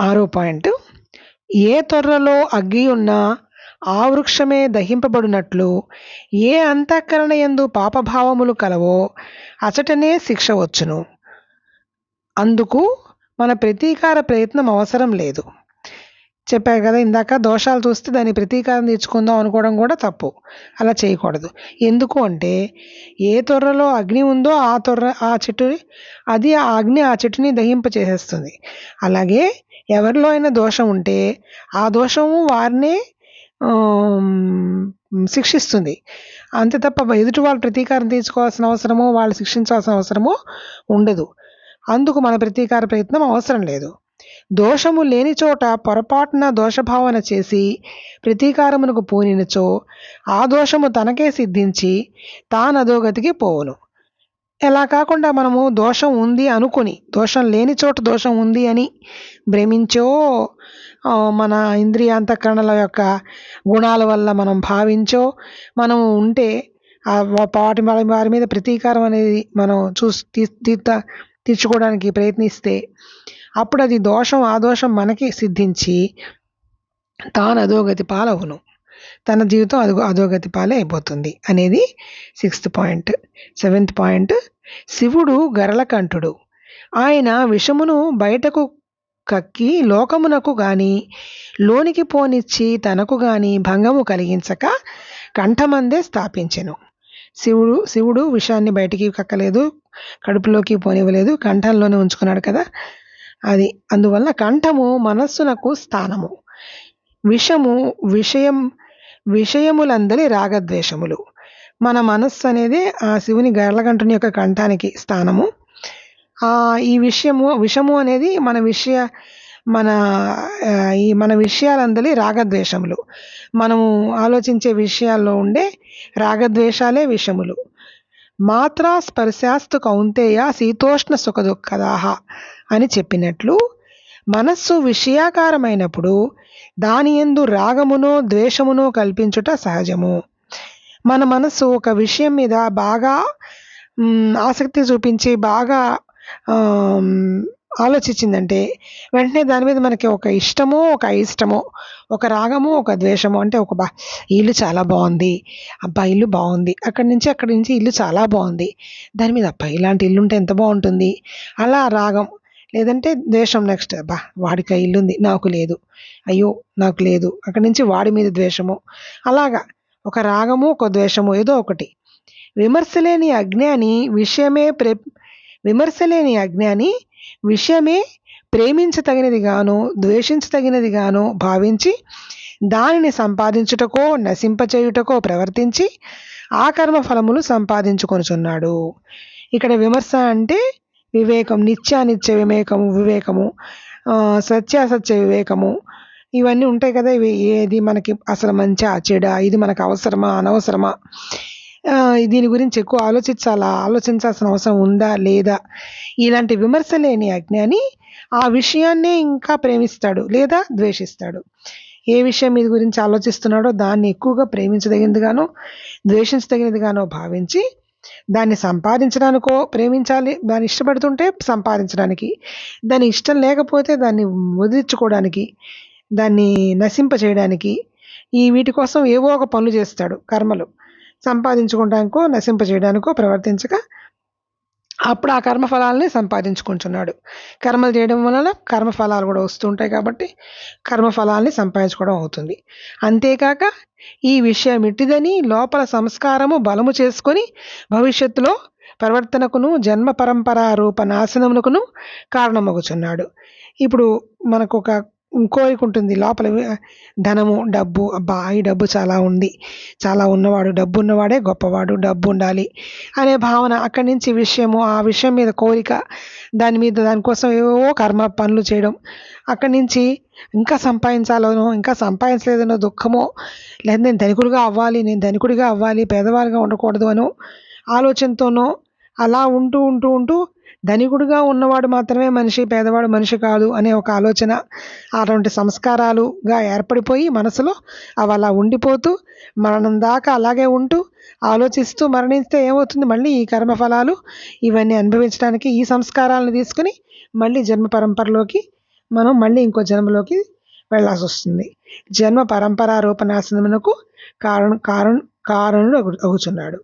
ఆరో పాయింట్. ఏ తొర్రలో అగ్గి ఉన్నా ఆ వృక్షమే దహింపబడినట్లు ఏ అంతఃకరణ యందు పాపభావములు కలవో అచటనే శిక్ష వచ్చును. అందుకు మన ప్రతీకార ప్రయత్నం అవసరం లేదు. చెప్పారు కదా ఇందాక దోషాలు చూస్తే దాని ప్రతీకారం తీర్చుకుందాం అనుకోవడం కూడా తప్పు. అలా చేయకూడదు. ఎందుకు అంటే ఏ తొర్రలో అగ్ని ఉందో ఆ తొర్ర ఆ చెట్టుని అది ఆ అగ్ని ఆ చెట్టుని దహింప చేసేస్తుంది అలాగే ఎవరిలో అయినా దోషం ఉంటే ఆ దోషము వారినే శిక్షిస్తుంది. అంతే తప్ప ఎదుటి వాళ్ళు ప్రతీకారం తీసుకోవాల్సిన అవసరమో వాళ్ళు శిక్షించాల్సిన అవసరమో ఉండదు. అందుకు మన ప్రతీకార ప్రయత్నం అవసరం లేదు. దోషము లేని చోట పొరపాటున దోషభావన చేసి ప్రతీకారమునకు పూనినచో ఆ దోషము తనకే సిద్ధించి తానదోగతికి పోవును. ఎలా కాకుండా మనము దోషం ఉంది అనుకుని దోషం లేని చోట దోషం ఉంది అని భ్రమించో మన ఇంద్రియాంతకరణల యొక్క గుణాల వల్ల మనం భావించో మనం ఉంటే వాటి వారి మీద ప్రతీకారం అనేది మనం చూసి తీర్త తీర్చుకోవడానికి ప్రయత్నిస్తే అప్పుడు అది దోషం ఆ దోషం మనకి సిద్ధించి తాను అధోగతి పాలవును. తన జీవితం అదో అధోగతి పాలే అయిపోతుంది అనేది సిక్స్త్ పాయింట్ సెవెంత్ పాయింట్ శివుడు గరళకంఠుడు. ఆయన విషమును బయటకు కక్కి లోకమునకు గాని లోనికి పోనిచ్చి తనకు గాని భంగము కలిగించక కంఠమందే స్థాపించెను. శివుడు శివుడు విషాన్ని బయటికి కక్కలేదు కడుపులోకి పోనివ్వలేదు కంఠంలోనే ఉంచుకున్నాడు కదా. అది అందువల్ల కంఠము మనస్సునకు స్థానము. విషము విషయం విషయములందరి రాగద్వేషములు. మన మనస్సు అనేది ఆ శివుని గర్లగంటుని యొక్క కంఠానికి స్థానము. ఈ విషయము విషము అనేది మన విషయ మన ఈ మన విషయాలందరి రాగద్వేషములు. మనము ఆలోచించే విషయాల్లో ఉండే రాగద్వేషాలే విషములు. మాత్రా స్పర్శాస్తు కౌంతేయ శీతోష్ణ సుఖ దుఃఖదాహ అని చెప్పినట్లు మనస్సు విషయాకారమైనప్పుడు దాని ఎందు రాగమునో ద్వేషమునో కల్పించుట సహజము. మన మనస్సు ఒక విషయం మీద బాగా ఆసక్తి చూపించి బాగా ఆలోచించిందంటే వెంటనే దాని మీద మనకి ఒక ఇష్టమో ఒక అయిష్టమో ఒక రాగము ఒక ద్వేషము అంటే ఒక బా ఇల్లు చాలా బాగుంది. అబ్బా ఇల్లు బాగుంది. అక్కడి నుంచి అక్కడి నుంచి ఇల్లు చాలా బాగుంది. దాని మీద అబ్బా ఇలాంటి ఇల్లు ఉంటే ఎంత బాగుంటుంది? అలా రాగం లేదంటే ద్వేషం నెక్స్ట్. బా వాడికి ఇల్లుంది ఇల్లు ఉంది నాకు లేదు. అయ్యో నాకు లేదు. అక్కడి నుంచి వాడి మీద ద్వేషము. అలాగా ఒక రాగము ఒక ద్వేషము ఏదో ఒకటి. విమర్శలేని అజ్ఞాని విషయమే ప్రే విమర్శలేని అజ్ఞాని విషయమే ప్రేమించతగినదిగాను ద్వేషించతగినదిగాను భావించి దానిని సంపాదించుటకో నశింపచేయుటకో ప్రవర్తించి ఆ కర్మ ఫలములు సంపాదించుకొనుచున్నాడు. ఇక్కడ విమర్శ అంటే వివేకం నిత్యానిత్య వివేకము వివేకము సత్యాసత్య వివేకము ఇవన్నీ ఉంటాయి కదా ఇవి ఏది మనకి అసలు మంచా చెడా ఇది మనకు అవసరమా అనవసరమా? దీని గురించి ఎక్కువ ఆలోచించాలా? ఆలోచించాల్సిన అవసరం ఉందా లేదా? ఇలాంటి విమర్శ లేని అజ్ఞాని ఆ విషయాన్నే ఇంకా ప్రేమిస్తాడు లేదా ద్వేషిస్తాడు. ఏ విషయం మీద గురించి ఆలోచిస్తున్నాడో దాన్ని ఎక్కువగా ప్రేమించదగినదిగానో ద్వేషించదగినదిగానో భావించి దాన్ని సంపాదించడానికో ప్రేమించాలి. దాన్ని ఇష్టపడుతుంటే సంపాదించడానికి దాని ఇష్టం లేకపోతే దాన్ని వదిలించుకోవడానికి దాన్ని నశింప చేయడానికి ఈ వీటి కోసం ఏవో ఒక పనులు చేస్తాడు కర్మలు. సంపాదించుకోవడానికో నశింపజేయడానికో ప్రవర్తించక అప్పుడు ఆ కర్మఫలాలని సంపాదించుకుంటున్నాడు. కర్మలు చేయడం వలన కర్మఫలాలు కూడా వస్తుంటాయి కాబట్టి కర్మఫలాల్ని సంపాదించుకోవడం అవుతుంది. అంతేకాక ఈ విషయం ఇట్టిదని లోపల సంస్కారము బలము చేసుకొని భవిష్యత్తులో ప్రవర్తనకును జన్మ పరంపర రూప నాశనమునకును కారణమగుచున్నాడు. ఇప్పుడు మనకు ఒక కోరిక ఉంటుంది. లోపల ధనము డబ్బు. అబ్బా ఈ డబ్బు చాలా ఉంది. చాలా ఉన్నవాడు డబ్బు ఉన్నవాడే గొప్పవాడు డబ్బు ఉండాలి అనే భావన అక్కడి నుంచి విషయము ఆ విషయం మీద కోరిక దాని మీద దానికోసం ఏవో కర్మ పనులు చేయడం అక్కడి నుంచి ఇంకా సంపాదించాలనో ఇంకా సంపాదించలేదనో దుఃఖమో లేదా నేను ధనికుడిగా అవ్వాలి నేను ధనికుడిగా అవ్వాలి పేదవాడిగా ఉండకూడదు అనో ఆలోచనతోనో అలా ఉంటూ ఉంటూ ఉంటూ ధనికుడుగా ఉన్నవాడు మాత్రమే మనిషి పేదవాడు మనిషి కాదు అనే ఒక ఆలోచన అటువంటి సంస్కారాలుగా ఏర్పడిపోయి మనసులో అవి అలా ఉండిపోతూ మరణం దాకా అలాగే ఉంటూ ఆలోచిస్తూ మరణిస్తే ఏమవుతుంది? మళ్ళీ ఈ కర్మఫలాలు ఇవన్నీ అనుభవించడానికి ఈ సంస్కారాలను తీసుకుని మళ్ళీ జన్మ పరంపరలోకి మనం మళ్ళీ ఇంకో జన్మలోకి వెళ్ళాల్సి వస్తుంది. జన్మ పరంపర రూపనాశనమునకు కారణం కారణ కారణుడు అగుచున్నాడు.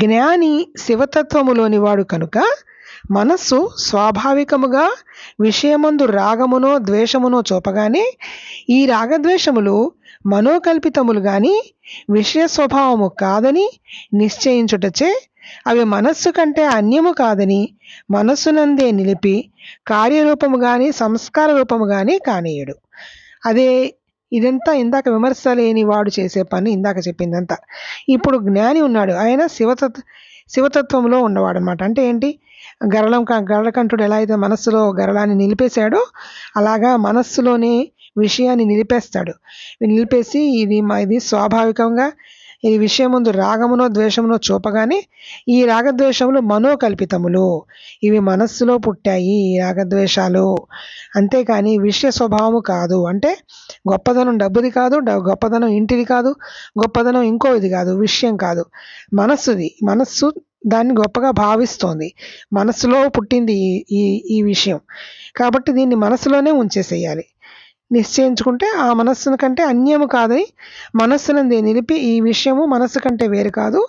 జ్ఞాని శివతత్వములోని వాడు కనుక మనస్సు స్వాభావికముగా విషయమందు రాగమునో ద్వేషమునో చూపగానే ఈ రాగద్వేషములు మనోకల్పితములు గాని విషయ స్వభావము కాదని నిశ్చయించుటచే అవి మనస్సు కంటే అన్యము కాదని మనస్సునందే నిలిపి కార్యరూపము కానీ సంస్కార రూపము కానీ కానీయుడు. అదే ఇదంతా ఇందాక విమర్శ లేని వాడు చేసే పని ఇందాక చెప్పిందంతా. ఇప్పుడు జ్ఞాని ఉన్నాడు. ఆయన శివతత్వ శివతత్వంలో ఉన్నవాడు అనమాట అంటే ఏంటి? గరళం గరళకంఠుడు ఎలా అయితే మనస్సులో గరళాన్ని నిలిపేశాడో అలాగా మనస్సులోని విషయాన్ని నిలిపేస్తాడు. నిలిపేసి ఇది మా ఇది స్వాభావికంగా ఈ విషయం ముందు రాగమునో ద్వేషమునో చూపగానే ఈ రాగద్వేషములు మనోకల్పితములు. ఇవి మనస్సులో పుట్టాయి ఈ రాగద్వేషాలు. అంతేకాని విషయ స్వభావము కాదు. అంటే గొప్పదనం డబ్బుది కాదు గొప్పదనం ఇంటిది కాదు గొప్పదనం ఇంకో ఇది కాదు విషయం కాదు. మనస్సుది మనస్సు దాన్ని గొప్పగా భావిస్తోంది. మనస్సులో పుట్టింది ఈ- ఈ విషయం. కాబట్టి దీన్ని మనస్సులోనే ఉంచేసేయాలి. నిశ్చయించుకుంటే ఆ మనస్సును కంటే అన్యము కాదని మనస్సునందే నిలిపి ఈ విషయము మనస్సు కంటే వేరు కాదు.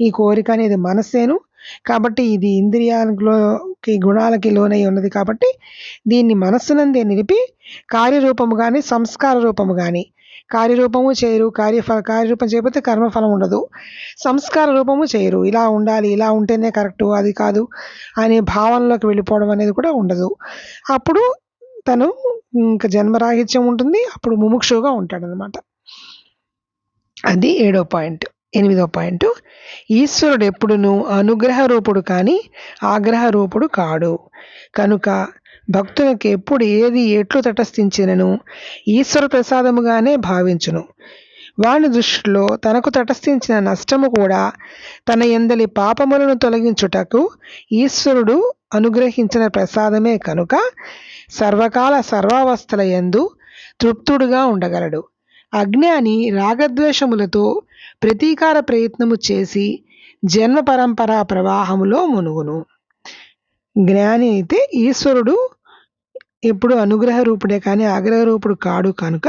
ఈ కోరిక అనేది మనస్సేను. కాబట్టి ఇది ఇంద్రియాలకి గుణాలకి లోనై ఉన్నది కాబట్టి దీన్ని మనస్సునందే నిలిపి కార్యరూపము కానీ సంస్కార రూపము కానీ కార్యరూపము చేయరు. కార్యఫల కార్యరూపం చేయకపోతే కర్మఫలం ఉండదు. సంస్కార రూపము చేయరు. ఇలా ఉండాలి ఇలా ఉంటేనే కరెక్టు అది కాదు అనే భావనలోకి వెళ్ళిపోవడం అనేది కూడా ఉండదు. అప్పుడు తను ఇంకా జన్మరాహిత్యం ఉంటుంది అప్పుడు ముముక్షుగా ఉంటాడనమాట అది ఏడో పాయింట్. ఎనిమిదో పాయింట్. ఈశ్వరుడు ఎప్పుడును అనుగ్రహ రూపుడు కానీ ఆగ్రహ రూపుడు కాడు. కనుక భక్తులకు ఎప్పుడు ఏది ఎట్లు తటస్థించినను ఈశ్వర ప్రసాదముగానే భావించును. వాని దృష్టిలో తనకు తటస్థించిన నష్టము కూడా తన ఎందలి పాపములను తొలగించుటకు ఈశ్వరుడు అనుగ్రహించిన ప్రసాదమే కనుక సర్వకాల సర్వావస్థల యందు తృప్తుడుగా ఉండగలడు. అజ్ఞాని రాగద్వేషములతో ప్రతీకార ప్రయత్నము చేసి జన్మ పరంపరా ప్రవాహములో మునుగును. జ్ఞాని అయితే ఈశ్వరుడు ఎప్పుడు అనుగ్రహ రూపుడే కానీ ఆగ్రహ రూపుడు కాడు కనుక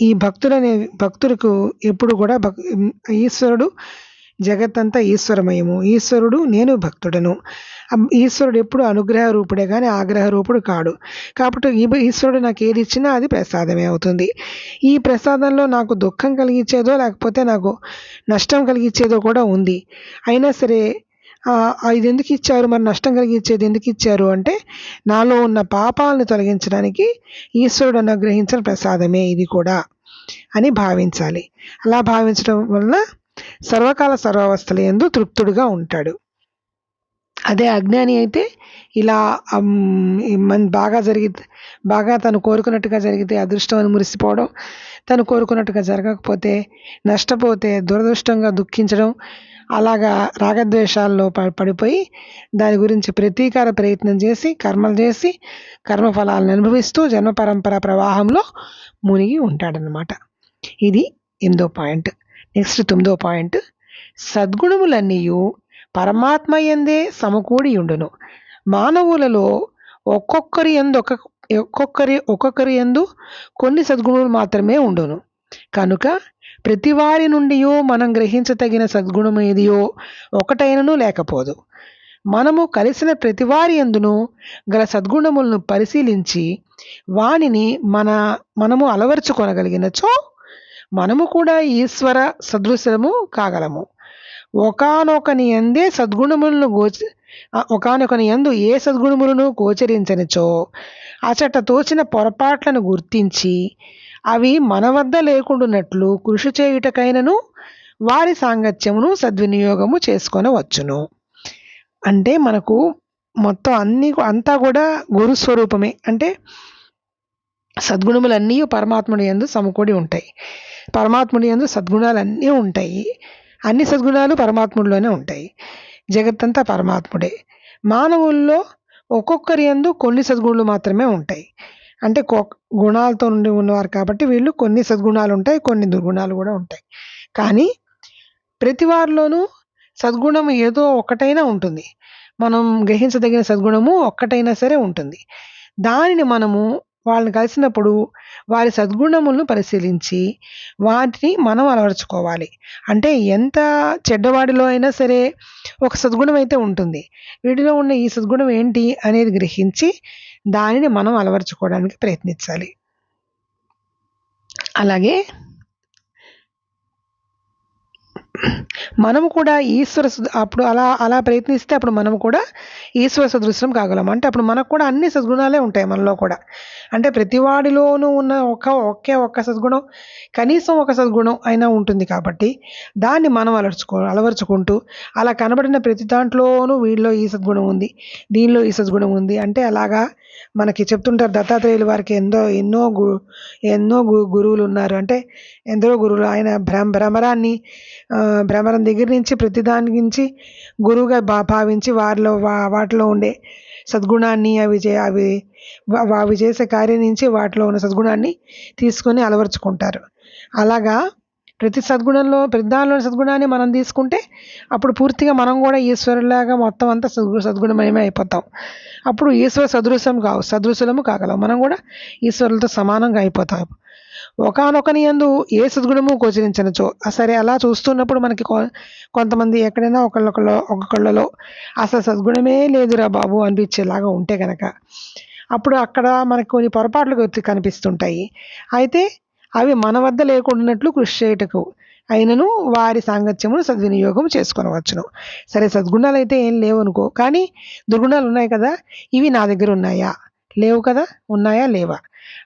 ఈ భక్తులనే భక్తులకు ఎప్పుడు కూడా భక్ ఈశ్వరుడు జగత్తంతా ఈశ్వరమయము. ఈశ్వరుడు నేను భక్తుడను. ఈశ్వరుడు ఎప్పుడు అనుగ్రహ రూపుడే కానీ ఆగ్రహ రూపుడు కాడు. కాబట్టి ఈ ఈశ్వరుడు నాకు ఏది ఇచ్చినా అది ప్రసాదమే అవుతుంది. ఈ ప్రసాదంలో నాకు దుఃఖం కలిగించేదో లేకపోతే నాకు నష్టం కలిగించేదో కూడా ఉంది. అయినా సరే ఇది ఎందుకు ఇచ్చారు? మరి నష్టం కలిగించేది ఎందుకు ఇచ్చారు? అంటే నాలో ఉన్న పాపాలను తొలగించడానికి ఈశ్వరుడు అనుగ్రహించిన ప్రసాదమే ఇది కూడా అని భావించాలి. అలా భావించడం వలన సర్వకాల సర్వావస్థల ఎందు తృప్తుడుగా ఉంటాడు. అదే అజ్ఞాని అయితే ఇలా మన్ బాగా జరిగితే బాగా తను కోరుకున్నట్టుగా జరిగితే అదృష్టం అని మురిసిపోవడం తను కోరుకున్నట్టుగా జరగకపోతే నష్టపోతే దురదృష్టంగా దుఃఖించడం అలాగా రాగద్వేషాల్లో ప- పడిపోయి దాని గురించి ప్రతీకార ప్రయత్నం చేసి కర్మలు చేసి కర్మఫలాలను అనుభవిస్తూ జన్మ పరంపర ప్రవాహంలో మునిగి ఉంటాడనమాట ఇది ఎనిమిదో పాయింట్. నెక్స్ట్ తొమ్మిదో పాయింట్. సద్గుణములన్నీయు పరమాత్మ ఎందే సమకూడి ఉండును. మానవులలో ఒక్కొక్కరి ఎందు ఒక ఒక్కొక్కరి ఒక్కొక్కరి ఎందు కొన్ని సద్గుణములు మాత్రమే ఉండును. కనుక ప్రతి వారి నుండి మనం గ్రహించతగిన సద్గుణమేదియో ఒకటైనను లేకపోదు. మనము కలిసిన ప్రతి వారి ఎందును గల సద్గుణములను పరిశీలించి వానిని మన మనము అలవర్చుకొనగలిగినచో మనము కూడా ఈశ్వర సదృశ్యము కాగలము. ఒకానొకని ఎందే సద్గుణములను గోచ ఒకానొకని ఎందు ఏ సద్గుణములను గోచరించనిచో అచట తోచిన పొరపాట్లను గుర్తించి అవి మన వద్ద లేకుండానట్లు కృషి చేయుటకైనను వారి సాంగత్యమును సద్వినియోగము చేసుకొనవచ్చును. అంటే మనకు మొత్తం అన్ని అంతా కూడా గురు స్వరూపమే. అంటే సద్గుణములన్నీ పరమాత్ముడి యందు సమకూడి ఉంటాయి. పరమాత్ముడి యందు సద్గుణాలు అన్నీ ఉంటాయి. అన్ని సద్గుణాలు పరమాత్ముడిలోనే ఉంటాయి. జగత్తంతా పరమాత్ముడే. మానవుల్లో ఒక్కొక్కరి యందు కొన్ని సద్గుణులు మాత్రమే ఉంటాయి. అంటే కొ- గుణాలతో నుండి ఉన్నవారు కాబట్టి వీళ్ళు కొన్ని సద్గుణాలు ఉంటాయి కొన్ని దుర్గుణాలు కూడా ఉంటాయి. కానీ ప్రతి వారిలోనూ సద్గుణం ఏదో ఒకటైనా ఉంటుంది. మనం గ్రహించదగిన సద్గుణము ఒక్కటైనా సరే ఉంటుంది. దానిని మనము వాళ్ళని కలిసినప్పుడు వారి సద్గుణములను పరిశీలించి వాటిని మనం అలవరుచుకోవాలి. అంటే ఎంత చెడ్డవాడిలో అయినా సరే ఒక సద్గుణం అయితే ఉంటుంది. వీటిలో ఉన్న ఈ సద్గుణం ఏంటి అనేది గ్రహించి దానిని మనం అలవర్చుకోవడానికి ప్రయత్నించాలి. అలాగే మనము కూడా ఈశ్వర అప్పుడు అలా అలా ప్రయత్నిస్తే అప్పుడు మనం కూడా ఈశ్వర సదృశ్యం కాగలం. అంటే అప్పుడు మనకు కూడా అన్ని సద్గుణాలే ఉంటాయి మనలో కూడా. అంటే ప్రతివాడిలోనూ ఉన్న ఒక ఒకే ఒక్క సద్గుణం కనీసం ఒక సద్గుణం అయినా ఉంటుంది కాబట్టి దాన్ని మనం అలర్చుకో అలవరుచుకుంటూ అలా కనబడిన ప్రతి దాంట్లోనూ వీళ్ళలో ఈ సద్గుణం ఉంది దీనిలో ఈ సద్గుణం ఉంది అంటే అలాగా మనకి చెప్తుంటారు దత్తాత్రేయులు వారికి ఎంతో ఎన్నో గు ఎన్నో గు గురువులు ఉన్నారు. అంటే ఎందరో గురువులు ఆయన భ్రమ భ్రమరాన్ని భ్రమరం దగ్గర నుంచి ప్రతిదాని నుంచి గురువుగా భా భావించి వారిలో వా వాటిలో ఉండే సద్గుణాన్ని అవి చే అవి అవి చేసే కార్యం నుంచి వాటిలో ఉన్న సద్గుణాన్ని తీసుకొని అలవరుచుకుంటారు. అలాగా ప్రతి సద్గుణంలో ప్రతి దానిలోని సద్గుణాన్ని మనం తీసుకుంటే అప్పుడు పూర్తిగా మనం కూడా ఈశ్వరులాగా మొత్తం అంతా సద్గు సద్గుణమయమే అయిపోతాం. అప్పుడు ఈశ్వర సదృశం కావు సదృశులము కాగలం. మనం కూడా ఈశ్వరులతో సమానంగా అయిపోతాం. ఒకనొకని యందు ఏ సద్గుణము గోచరించనచో. సరే అలా చూస్తున్నప్పుడు మనకి కొ- కొంతమంది ఎక్కడైనా ఒకళ్ళొకళ్ళు ఒక్కొక్కళ్ళలో అసలు సద్గుణమే లేదురా బాబు అనిపించేలాగా ఉంటే కనుక అప్పుడు అక్కడ మనకు కొన్ని పొరపాట్లు గుర్తు కనిపిస్తుంటాయి. అయితే అవి మన వద్ద లేకుండానట్లు కృషి చేయుటకు అయినను వారి సాంగత్యమును సద్వినియోగం చేసుకొనవచ్చును. సరే సద్గుణాలు అయితే ఏం లేవు అనుకో కానీ దుర్గుణాలు ఉన్నాయి కదా ఇవి నా దగ్గర ఉన్నాయా? లేవు కదా ఉన్నాయా లేవా?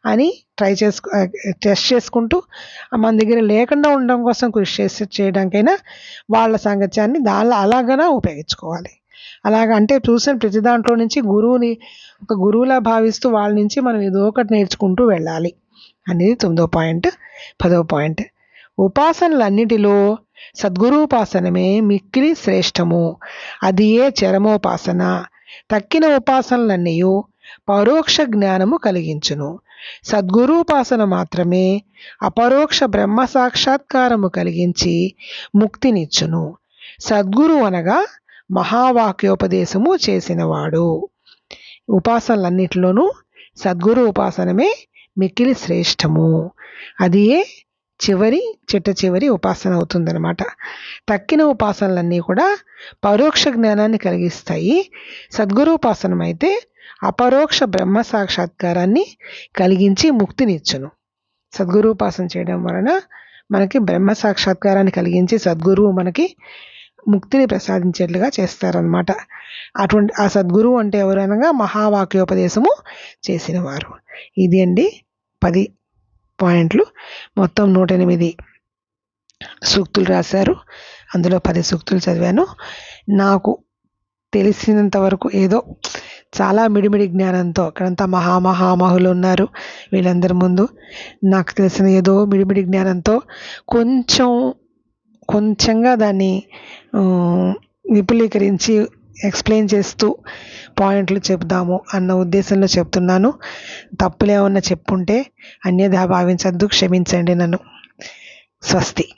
అని ట్రై చేసుకు టెస్ట్ చేసుకుంటూ మన దగ్గర లేకుండా ఉండడం కోసం కృషి చేసి చేయడానికైనా వాళ్ళ సాంగత్యాన్ని దానిలో అలాగనే ఉపయోగించుకోవాలి. అలాగ అంటే చూసిన ప్రతి దాంట్లో నుంచి గురువుని ఒక గురువులా భావిస్తూ వాళ్ళ నుంచి మనం ఏదో ఒకటి నేర్చుకుంటూ వెళ్ళాలి అనేది తొమ్మిదో పాయింట్. పదవ పాయింట్. ఉపాసనలన్నిటిలో సద్గురుపాసనమే మిక్కిలి శ్రేష్టము. అది ఏ చరమోపాసన? తక్కిన ఉపాసనలన్నీయు పరోక్ష జ్ఞానము కలిగించును. సద్గురూపాసన మాత్రమే అపరోక్ష బ్రహ్మ సాక్షాత్కారము కలిగించి ముక్తినిచ్చును. సద్గురు అనగా మహావాక్యోపదేశము చేసినవాడు. ఉపాసనలన్నిటిలోనూ సద్గురు ఉపాసనమే మిక్కిలి శ్రేష్టము. అది చివరి చిట్ట చివరి ఉపాసన అవుతుందన్నమాట. తక్కిన ఉపాసనలన్నీ కూడా పరోక్ష జ్ఞానాన్ని కలిగిస్తాయి. సద్గురు ఉపాసనం అయితే అపరోక్ష బ్రహ్మ సాక్షాత్కారాన్ని కలిగించి ముక్తినిచ్చును. సద్గురు ఉపాసన చేయడం వలన మనకి బ్రహ్మ సాక్షాత్కారాన్ని కలిగించి సద్గురువు మనకి ముక్తిని ప్రసాదించేట్లుగా చేస్తారనమాట అటువంటి ఆ సద్గురువు అంటే ఎవరనగా మహావాక్యోపదేశము చేసినవారు. ఇది అండి పది పాయింట్లు. మొత్తం నూట ఎనిమిది సూక్తులు రాశారు. అందులో పది సూక్తులు చదివాను. నాకు తెలిసినంత వరకు ఏదో చాలా మిడిమిడి జ్ఞానంతో అక్కడంతా మహామహామహులు ఉన్నారు వీళ్ళందరి ముందు. నాకు తెలిసిన ఏదో మిడిమిడి జ్ఞానంతో కొంచెం కొంచెంగా దాన్ని విపులీకరించి ఎక్స్ప్లెయిన్ చేస్తూ పాయింట్లు చెప్దాము అన్న ఉద్దేశంలో చెప్తున్నాను. తప్పులేమన్నా చెప్పుంటే అన్యథా భావించద్దు క్షమించండి నన్ను. స్వస్తి.